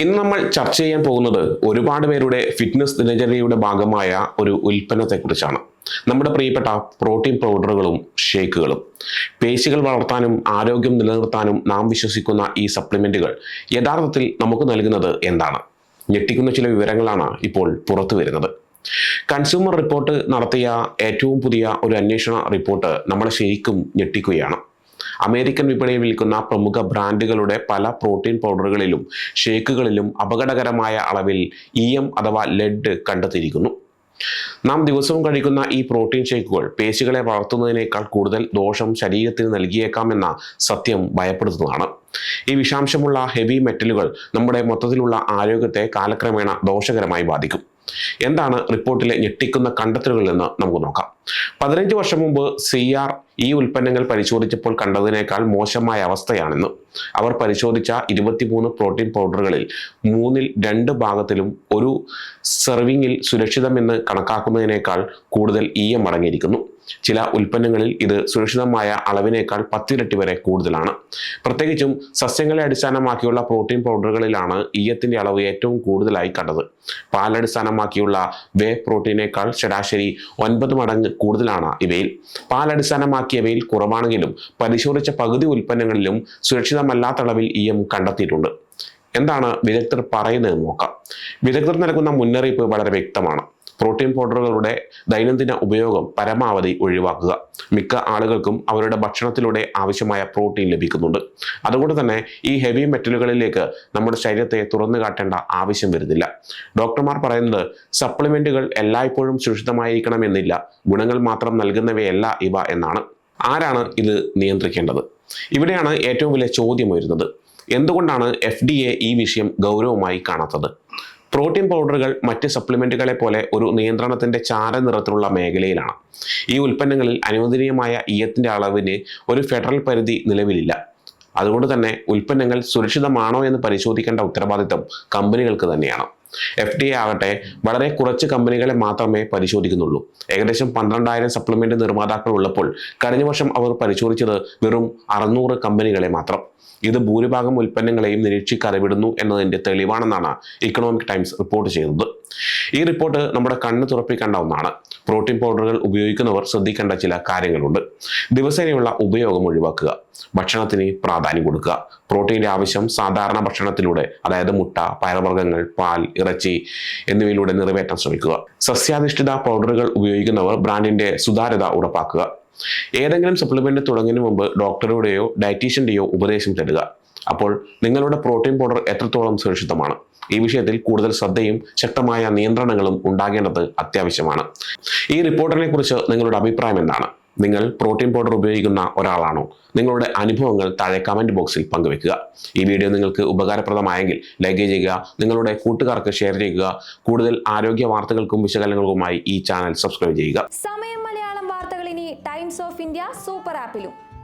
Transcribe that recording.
ഇന്ന് നമ്മൾ ചർച്ച ചെയ്യാൻ പോകുന്നത് ഒരുപാട് പേരുടെ ഫിറ്റ്നസ് ദിനചര്യയുടെ ഭാഗമായ ഒരു ഉൽപ്പന്നത്തെക്കുറിച്ചാണ്. നമ്മുടെ പ്രിയപ്പെട്ട പ്രോട്ടീൻ പൗഡറുകളും ഷേക്കുകളും പേശികൾ വളർത്താനും ആരോഗ്യം നിലനിർത്താനും നാം വിശ്വസിക്കുന്ന ഈ സപ്ലിമെന്റുകൾ യഥാർത്ഥത്തിൽ നമുക്ക് നൽകുന്നത് എന്താണ്? ഞെട്ടിക്കുന്ന ചില വിവരങ്ങളാണ് ഇപ്പോൾ പുറത്തു വരുന്നത്. കൺസ്യൂമർ റിപ്പോർട്ട് നടത്തിയ ഏറ്റവും പുതിയ ഒരു അന്വേഷണ റിപ്പോർട്ട് നമ്മളെ ശരിക്കും ഞെട്ടിക്കുകയാണ്. അമേരിക്കൻ വിപണിയിൽ വിൽക്കുന്ന പ്രമുഖ ബ്രാൻഡുകളുടെ പല പ്രോട്ടീൻ പൗഡറുകളിലും ഷേക്കുകളിലും അപകടകരമായ അളവിൽ ഇ എം അഥവാ ലെഡ് കണ്ടെത്തിയിരിക്കുന്നു. നാം ദിവസവും കഴിക്കുന്ന ഈ പ്രോട്ടീൻ ഷേക്കുകൾ പേശികളെ വളർത്തുന്നതിനേക്കാൾ കൂടുതൽ ദോഷം ശരീരത്തിന് നൽകിയേക്കാമെന്ന സത്യം ഭയപ്പെടുത്തുന്നതാണ്. ഈ വിഷാംശമുള്ള ഹെവി മെറ്റലുകൾ നമ്മുടെ മൊത്തത്തിലുള്ള ആരോഗ്യത്തെ കാലക്രമേണ ദോഷകരമായി ബാധിക്കും. എന്താണ് റിപ്പോർട്ടിലെ ഞെട്ടിക്കുന്ന കണ്ടെത്തലുകൾ എന്ന് നമുക്ക് നോക്കാം. പതിനഞ്ച് വർഷം മുമ്പ് സി ആർ ഈ ഉൽപ്പന്നങ്ങൾ പരിശോധിച്ചപ്പോൾ കണ്ടതിനേക്കാൾ മോശമായ അവസ്ഥയാണെന്ന് അവർ പരിശോധിച്ച ഇരുപത്തിമൂന്ന് പ്രോട്ടീൻ പൗഡറുകളിൽ മൂന്നിൽ രണ്ട് ഭാഗത്തിലും ഒരു സെർവിങ്ങിൽ സുരക്ഷിതമെന്ന് കണക്കാക്കുന്നതിനേക്കാൾ കൂടുതൽ ഇ എം അടങ്ങിയിരിക്കുന്നു. ചില ഉൽപ്പന്നങ്ങളിൽ ഇത് സുരക്ഷിതമായ അളവിനേക്കാൾ പത്തിരട്ടി വരെ കൂടുതലാണ്. പ്രത്യേകിച്ചും സസ്യങ്ങളെ അടിസ്ഥാനമാക്കിയുള്ള പ്രോട്ടീൻ പൗഡറുകളിലാണ് ഈയത്തിന്റെ അളവ് ഏറ്റവും കൂടുതലായി കണ്ടത്. പാലടിസ്ഥാനമാക്കിയുള്ള വേ പ്രോട്ടീനേക്കാൾ ശരാശരി ഒൻപത് മടങ്ങ് കൂടുതലാണ് ഇവയിൽ. പാലടിസ്ഥാനമാക്കിയവയിൽ കുറവാണെങ്കിലും പരിശോധിച്ച പകുതി ഉൽപ്പന്നങ്ങളിലും സുരക്ഷിതമല്ലാത്ത അളവിൽ ഈയം കണ്ടെത്തിയിട്ടുണ്ട്. എന്താണ് വിദഗ്ധർ പറയുന്നത് നോക്കാം. വിദഗ്ധർ നൽകുന്ന മുന്നറിയിപ്പ് വളരെ വ്യക്തമാണ്. പ്രോട്ടീൻ പൗഡറുകളുടെ ദൈനംദിന ഉപയോഗം പരമാവധി ഒഴിവാക്കുക. മിക്ക ആളുകൾക്കും അവരുടെ ഭക്ഷണത്തിലൂടെ ആവശ്യമായ പ്രോട്ടീൻ ലഭിക്കുന്നുണ്ട്. അതുകൊണ്ട് തന്നെ ഈ ഹെവി മെറ്റലുകളിലേക്ക് നമ്മുടെ ശരീരത്തെ തുറന്നു കാട്ടേണ്ട ആവശ്യം വരുന്നില്ല. ഡോക്ടർമാർ പറയുന്നത് സപ്ലിമെന്റുകൾ എല്ലായ്പ്പോഴും സുരക്ഷിതമായിരിക്കണമെന്നില്ല. ഗുണങ്ങൾ മാത്രം നൽകുന്നവയല്ല ഇവ എന്നാണ്. ആരാണ് ഇത് നിയന്ത്രിക്കേണ്ടത്? ഇവിടെയാണ് ഏറ്റവും വലിയ ചോദ്യം വരുന്നത് എന്തുകൊണ്ടാണ് എഫ് ഈ വിഷയം ഗൗരവമായി കാണാത്തത്? പ്രോട്ടീൻ പൗഡറുകൾ മറ്റ് സപ്ലിമെന്റുകളെ പോലെ ഒരു നിയന്ത്രണത്തിന്റെ ചാരനിറത്തിലുള്ള മേഖലയിലാണ്. ഈ ഉൽപ്പന്നങ്ങളിൽ അനുവദനീയമായ ഈയത്തിന്റെ അളവിന് ഒരു ഫെഡറൽ പരിധി നിലവിലില്ല. അതുകൊണ്ട് തന്നെ ഉൽപ്പന്നങ്ങൾ സുരക്ഷിതമാണോ എന്ന് പരിശോധിക്കേണ്ട ഉത്തരവാദിത്തം കമ്പനികൾക്ക് തന്നെയാണ്. എഫ് ഡി എ ആകട്ടെ വളരെ കുറച്ച് കമ്പനികളെ മാത്രമേ പരിശോധിക്കുന്നുള്ളൂ. ഏകദേശം പന്ത്രണ്ടായിരം സപ്ലിമെന്റ് നിർമ്മാതാക്കൾ ഉള്ളപ്പോൾ കഴിഞ്ഞ വർഷം അവർ പരിശോധിച്ചത് വെറും അറുന്നൂറ് കമ്പനികളെ മാത്രം. ഇത് ഭൂരിഭാഗം ഉൽപ്പന്നങ്ങളെയും നിരീക്ഷിക്കാതെ വിടുന്നു എന്നതിന്റെ തെളിവാണെന്നാണ് ഇക്കണോമിക് ടൈംസ് റിപ്പോർട്ട് ചെയ്യുന്നത്. ഈ റിപ്പോർട്ട് നമ്മുടെ കണ്ണ് തുറപ്പിക്കേണ്ട ഒന്നാണ് പ്രോട്ടീൻ പൗഡറുകൾ ഉപയോഗിക്കുന്നവർ ശ്രദ്ധിക്കേണ്ട ചില കാര്യങ്ങളുണ്ട്. ദിവസേനയുള്ള ഉപയോഗം ഒഴിവാക്കുക. ഭക്ഷണത്തിന് പ്രാധാന്യം കൊടുക്കുക. പ്രോട്ടീന്റെ ആവശ്യം സാധാരണ ഭക്ഷണത്തിലൂടെ അതായത് മുട്ട പയർവർഗങ്ങൾ പാൽ ഇറച്ചി എന്നിവയിലൂടെ നിറവേറ്റാൻ ശ്രമിക്കുക. സസ്യാധിഷ്ഠിത പൗഡറുകൾ ഉപയോഗിക്കുന്നവർ ബ്രാൻഡിന്റെ സുതാര്യത ഉറപ്പാക്കുക. ഏതെങ്കിലും സപ്ലിമെന്റ് തുടങ്ങുന്നതിന് മുമ്പ് ഡോക്ടറുടെയോ ഡയറ്റീഷ്യന്റെയോ ഉപദേശം തരിക അപ്പോൾ നിങ്ങളുടെ പ്രോട്ടീൻ പൗഡർ എത്രത്തോളം സുരക്ഷിതമാണ്? ഈ വിഷയത്തിൽ കൂടുതൽ ശ്രദ്ധയും ശക്തമായ നിയന്ത്രണങ്ങളും ഉണ്ടാകേണ്ടത് അത്യാവശ്യമാണ്. ഈ റിപ്പോർട്ടിനെ കുറിച്ച് നിങ്ങളുടെ അഭിപ്രായം എന്താണ്? നിങ്ങൾ പ്രോട്ടീൻ പൗഡർ ഉപയോഗിക്കുന്ന ഒരാളാണോ? നിങ്ങളുടെ അനുഭവങ്ങൾ താഴെ കമന്റ് ബോക്സിൽ പങ്കുവെക്കുക ഈ വീഡിയോ നിങ്ങൾക്ക് ഉപകാരപ്രദമായെങ്കിൽ ലൈക്ക് ചെയ്യുക നിങ്ങളുടെ കൂട്ടുകാർക്ക് ഷെയർ ചെയ്യുക കൂടുതൽ ആരോഗ്യ വാർത്തകൾക്കും വിശകലനങ്ങൾക്കുമായി ഈ ചാനൽ സബ്സ്ക്രൈബ് ചെയ്യുക. സമയം മലയാളം വാർത്തകൾ ഇനി ടൈംസ് ഓഫ് ഇന്ത്യ സൂപ്പർ ആപ്പിലും